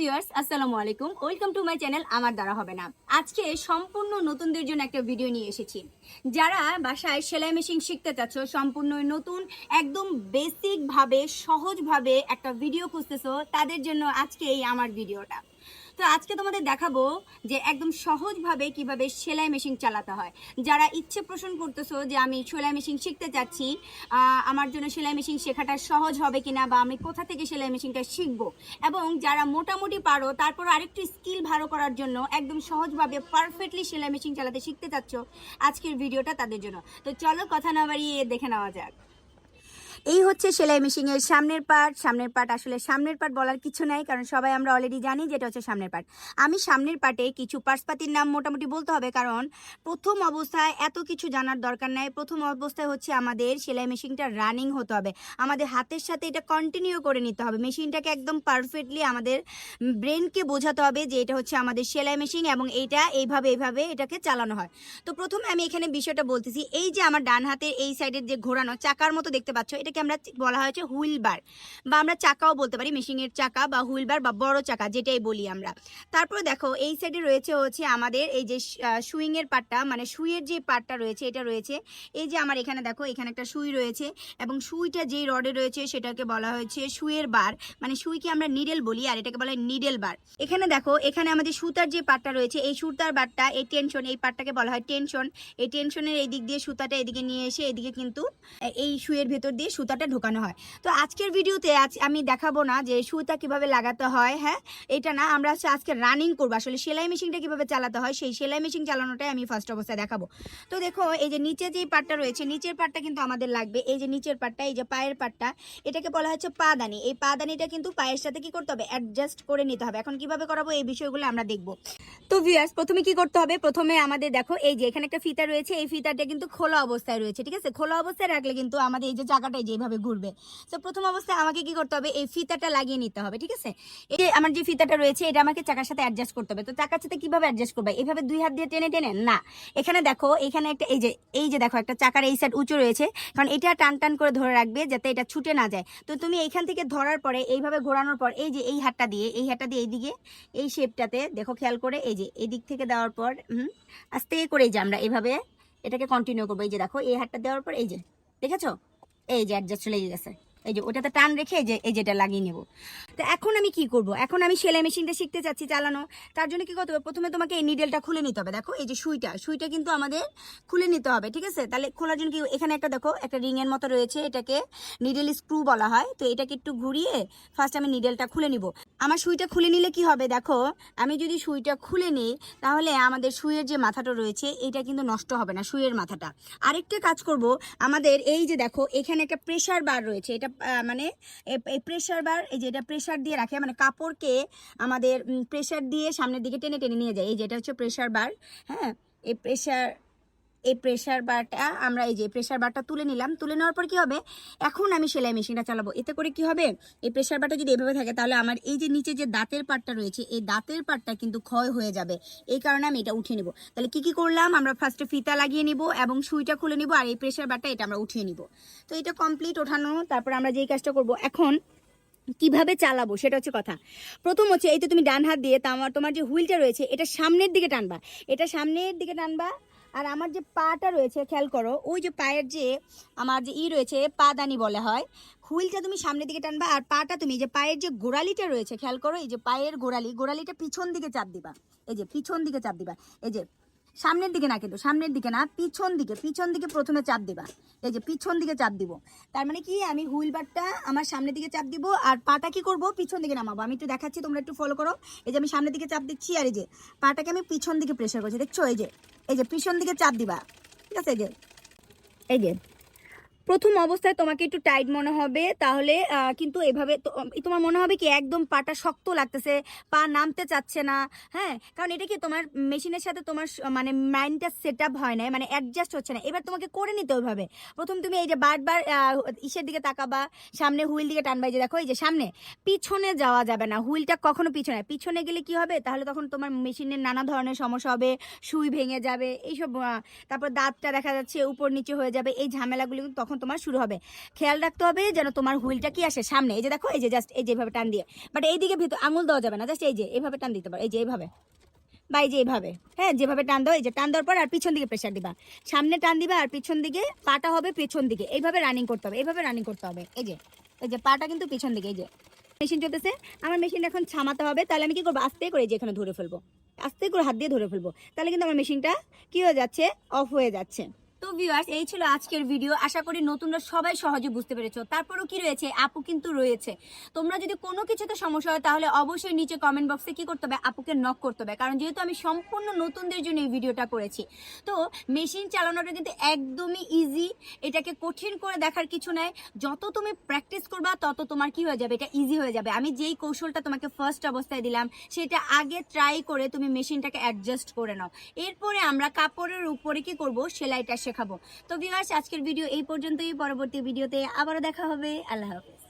Viewers আসসালামু আলাইকুম। Welcome to my channel আমার দ্বারা হবে না। আজকে সম্পূর্ণ নতুনদের জন্য একটা ভিডিও নিয়ে এসেছি। যারা বাসায় সেলাই মেশিন শিখতে চাচ্ছ, সম্পূর্ণ নতুন, একদম বেসিক ভাবে সহজ একটা ভিডিও খুঁজতেছো, তাদের জন্য আজকে এই আমার ভিডিওটা তো আজকে তোমাদের দেখাবো যে একদম সহজভাবে কীভাবে সেলাই মেশিন চালাতে হয়। যারা ইচ্ছে পোষণ করতেছো যে আমি সেলাই মেশিন শিখতে চাচ্ছি আমার জন্য সেলাই মেশিন শেখাটা সহজ হবে কিনা বা আমি কোথা থেকে সেলাই মেশিনটা শিখব? এবং যারা মোটামুটি পারো তারপর আরেকটু স্কিল ভালো করার জন্য একদম সহজভাবে পারফেক্টলি সেলাই মেশিন চালাতে শিখতে চাচ্ছ, আজকের ভিডিওটা তাদের জন্য। তো চলো কথা না বাড়িয়ে দেখে নেওয়া যাক। এই হচ্ছে সেলাই মেশিনের সামনের পার্ট সামনের পার্ট আসলে সামনের পার্ট বলার কিছু নাই, কারণ সবাই আমরা অলরেডি জানি যেটা হচ্ছে সামনের পার্ট আমি সামনের পার্টে কিছু পার্সপাতির নাম মোটামুটি বলতে হবে, কারণ প্রথম অবস্থায় এত কিছু জানার দরকার নাই। প্রথম অবস্থায় হচ্ছে আমাদের সেলাই মেশিনটা রানিং হতে হবে। আমাদের হাতের সাথে এটা কন্টিনিউ করে নিতে হবে। মেশিনটাকে একদম পারফেক্টলি আমাদের ব্রেনকে বোঝাতে হবে যে এটা হচ্ছে আমাদের সেলাই মেশিন এবং এইটা এইভাবে এইভাবে এটাকে চালানো হয়। তো প্রথমে আমি এখানে বিষয়টা বলতেছি, এই যে আমার ডান হাতের এই সাইডের যে ঘোরানো, চাকার মতো দেখতে পাচ্ছ এটাকে আমরা বলা হয়েছে হুইল বার বা আমরা চাকাও বলতে পারি, মেশিনের চাকা বা হুইল বার বা বড় চাকা যেটাই বলি আমরা। তারপরে দেখো, এই সাইডে রয়েছে হচ্ছে আমাদের এই যে সুইং এর পার্টটা মানে সুইয়ের যে পার্টটা রয়েছে, এটা রয়েছে। এই যে আমার এখানে দেখো, এখানে একটা সুই রয়েছে এবং সুইটা যেই রডে রয়েছে সেটাকে বলা হয়েছে সুইয়ের বার মানে সুইকে আমরা নিডেল বলি আর এটাকে বলা হয় নিডেল বার। এখানে দেখো, এখানে আমাদের সুতার যে পার্টটা রয়েছে, এই সুতার বারটা এই টেনশন এই পার্টটাকে বলা হয় টেনশন এই টেনশনের এই দিক দিয়ে সুতাটা এদিকে নিয়ে এসে এদিকে কিন্তু এই সুইয়ের ভেতর দিয়ে সুতাটা ঢোকানো হয়। তো আজকের ভিডিওতে আজ আমি দেখাবো না যে সুতা কীভাবে লাগাতে হয় হ্যাঁ? এটা না, আমরা হচ্ছে আজকে রানিং করব। আসলে সেলাই মেশিনটা কীভাবে চালাতে হয়, সেই সেলাই মেশিন চালানোটাই আমি ফার্স্ট অবস্থায় দেখাবো। তো দেখো, এই যে নিচে যে পাটটা রয়েছে, নিচের পাটটা কিন্তু আমাদের লাগবে। এই যে নিচের পাটটা, এই যে পায়ের পাটটা, এটাকে বলা হচ্ছে পাদানি। এই পাদানিটা কিন্তু পায়ের সাথে কি করতে হবে? অ্যাডজাস্ট করে নিতে হবে। এখন কীভাবে করাবো? এই বিষয়গুলো আমরা দেখব। তো ভিউয়ার্স প্রথমে কি করতে হবে? প্রথমে আমাদের দেখো, এই যে এখানে একটা ফিতা রয়েছে, এই ফিতাটা কিন্তু খোলা অবস্থায় রয়েছে, ঠিক আছে? খোলা অবস্থায় রাখলে কিন্তু আমাদের এই যে চাকাটা যেভাবে ঘুরবে। তো প্রথম অবস্থায় আমাকে কি করতে হবে? এই ফিতাটা লাগিয়ে নিতে হবে, ঠিক আছে? এই যে আমার যে ফিতাটা রয়েছে, এটা আমাকে চাকার সাথে অ্যাডজাস্ট করতে হবে। তো চাকার সাথে কীভাবে অ্যাডজাস্ট করবে? এইভাবে দুই হাত দিয়ে টেনে টেনে? না। এখানে দেখো, এখানে একটা, এই যে এই যে দেখো, একটা চাকার এই সাইড উঁচু রয়েছে। কারণ এটা টান টান করে ধরে রাখবে যাতে এটা ছুটে না যায়। তো তুমি এইখান থেকে ধরার পরে, এইভাবে ঘোরানোর পর, এই যে এই হাতটা দিয়ে, এই হাতটা দিয়ে এইদিকে, এই শেপটাতে দেখো, খেয়াল করে এই যে এই দিক থেকে দেওয়ার পর আস্তে করে এই যে আমরা এভাবে এটাকে কন্টিনিউ করব। এই যে দেখো, এই হাতটা দেওয়ার পর এই যে, দেখেছ? এই যে অ্যাডজাস্ট চলে গেছে। এই যে ওটাতে টান রেখে এই যে, এই যেটা লাগিয়ে নেব। তো এখন আমি কি করব? এখন আমি সেলাই মেশিনটা শিখতে চাচ্ছি চালানো। তার জন্য কি করতে হবে? প্রথমে তোমাকে এই নিডেলটা খুলে নিতে হবে। দেখো, এই যে সুইটা সুইটা কিন্তু আমাদের খুলে নিতে হবে, ঠিক আছে? তাহলে খোলার জন্য কি, এখানে একটা দেখো, একটা রিংয়ের মতো রয়েছে, এটাকে নিডেল স্ক্রু বলা হয়। তো এটাকে একটু ঘুরিয়ে ফার্স্ট আমি নিডেলটা খুলে নিব। আমার সুইটা খুলে নিলে কি হবে দেখো? আমি যদি সুইটা খুলে নিই, তাহলে আমাদের সুইয়ের যে মাথাটা রয়েছে, এটা কিন্তু নষ্ট হবে না, সুইয়ের মাথাটা। আরেকটা কাজ করব, আমাদের এই যে দেখো, এখানে একটা প্রেশার বার রয়েছে। এটা মানে এই প্রেসার বার এই যে এটা প্রেশার দিয়ে রাখে মানে কাপড়কে আমাদের প্রেশার দিয়ে সামনের দিকে টেনে টেনে নিয়ে যায়। এই যেটা হচ্ছে প্রেশার বার হ্যাঁ? এই প্রেসার এই প্রেসার বারটা আমরা এই যে প্রেসার বারটা তুলে নিলাম, তুলে নেওয়ার পর কি হবে? এখন আমি সেলাই মেশিনটা চালাবো। এতে করে কি হবে? এই প্রেসার বারটা যদি এভাবে থাকে, তাহলে আমার এই যে নিচে যে দাঁতের পাটটা রয়েছে, এই দাঁতের পাটটা কিন্তু ক্ষয় হয়ে যাবে। এই কারণে আমি এটা উঠিয়ে নিব। তাহলে কি কি করলাম? আমরা ফার্স্টে ফিতা লাগিয়ে নিব এবং সুইটা খুলে নিব আর এই প্রেসার বারটা এটা আমরা উঠিয়ে নিব। তো এটা কমপ্লিট ওঠানো, তারপর আমরা যেই কাজটা করব, এখন কীভাবে চালাবো সেটা হচ্ছে কথা। প্রথম হচ্ছে, এই তো তুমি ডান হাত দিয়ে তোমার তোমার যে হুইলটা রয়েছে, এটা সামনের দিকে টানবা। এটা সামনের দিকে টানবা আর আমার যে পাটা রয়েছে, খেয়াল করো, ওই যে পায়ের যে আমার যে ই রয়েছে, পাদানি বলা হয়, হুইলটা তুমি সামনের দিকে টানবা আর পাটা তুমি যে পায়ের যে গোড়ালিটা রয়েছে, খেয়াল করো, এই যে পায়ের গোড়ালি, গোড়ালিটা পিছন দিকে চাপ দিবা, এই যে পিছন দিকে চাপ দিবা, এই যে সামনের দিকে না কিন্তু, সামনের দিকে না, পিছন দিকে পিছন দিকে প্রথমে চাপ দিবা, এই যে পিছন দিকে চাপ দিব, তার মানে কি, আমি হুইল বারটা আমার সামনের দিকে চাপ দিব আর পাটা কি করব, পিছন দিকে নামাবো, আমি একটু দেখাচ্ছি, তোমরা একটু ফলো করো, এই যে আমি সামনের দিকে চাপ দিচ্ছি আর এই যে পাটাকে আমি পিছন দিকে প্রেশার করছি, দেখছ, এই যে এই যে পিছন দিকে চাপ দিবা। ঠিক আছে এই যে এই যে। প্রথম অবস্থায় তোমাকে একটু টাইট মনে হবে, তাহলে কিন্তু এভাবে তোমার মনে হবে কি একদম পাটা শক্ত লাগতেছে, পা নামতে চাচ্ছে না হ্যাঁ? কারণ এটা কি তোমার মেশিনের সাথে তোমার মানে মাইন্ডটা সেট আপ হয় না মানে অ্যাডজাস্ট হচ্ছে না। এবার তোমাকে করে নিতে ওইভাবে। প্রথম তুমি এই যে বারবার ইসের দিকে তাকাবা, সামনে হুইল দিকে টানবা যে দেখো, এই যে সামনে, পিছনে যাওয়া যাবে না, হুইলটা কখনো পিছনে পিছনে গেলে কি হবে? তাহলে তখন তোমার মেশিনের নানা ধরনের সমস্যা হবে, সুই ভেঙে যাবে, এইসব তারপর দাঁতটা দেখা যাচ্ছে উপর নিচে হয়ে যাবে, এই ঝামেলাগুলো কিন্তু তখন তখন তোমার শুরু হবে। খেয়াল রাখতে হবে যেন তোমার হুইলটা কি আসে সামনে। এই যে দেখো, এই যে জাস্ট এই যেভাবে টান দিয়ে। বাট এইদিকে ভিতর আঙুল দেওয়া যাবে না জাস্ট এই যে এইভাবে টান দিতে পারো, এই যে এইভাবে বা এই যে এইভাবে হ্যাঁ যেভাবে টান দাও, এই যে টান দেওয়ার পর আর পিছন দিকে প্রেশার দিবা। সামনে টান দিবা আর পিছন দিকে পাটা হবে পেছন দিকে। এইভাবে রানিং করতে হবে, এইভাবে রানিং করতে হবে। এই যে এই যে পাটা কিন্তু পিছন দিকে, এই যে। মেশিন চলতেছে, আমার মেশিন এখন ছামাতে হবে, তাহলে আমি কি করব? আস্তে করে যে এখানে ধরে ফেলব। আস্তে করে হাত দিয়ে ধরে ফেলব। তাহলে কিন্তু আমার মেশিনটা কি হয়ে যাচ্ছে? অফ হয়ে যাচ্ছে। তো ভিউয়ার্স এই ছিল আজকের ভিডিও আশা করি নতুনরা সবাই সহজে বুঝতে পেরেছ। তারপরও কি রয়েছে? আপু কিন্তু রয়েছে। তোমরা যদি কোনো কিছুতে সমস্যা হয়, তাহলে অবশ্যই নিচে কমেন্ট বক্সে কি করতে হবে? আপুকে নক করতে হবে। কারণ যেহেতু আমি সম্পূর্ণ নতুনদের জন্য এই ভিডিওটা করেছি, তো মেশিন চালানোটা কিন্তু একদমই ইজি এটাকে কঠিন করে দেখার কিছু নাই। যত তুমি প্র্যাকটিস করবা, তত তোমার কি হয়ে যাবে? এটা ইজি হয়ে যাবে। আমি যেই কৌশলটা তোমাকে ফার্স্ট অবস্থায় দিলাম, সেটা আগে ট্রাই করে তুমি মেশিনটাকে অ্যাডজাস্ট করে নাও। এরপরে আমরা কাপড়ের উপরে কি করব? সেলাইটা শেখাবো তো ভিউয়ার্স আজকের ভিডিও এই পর্যন্তই। পরবর্তী ভিডিওতে আবারও দেখা হবে। আল্লাহ হাফেজ।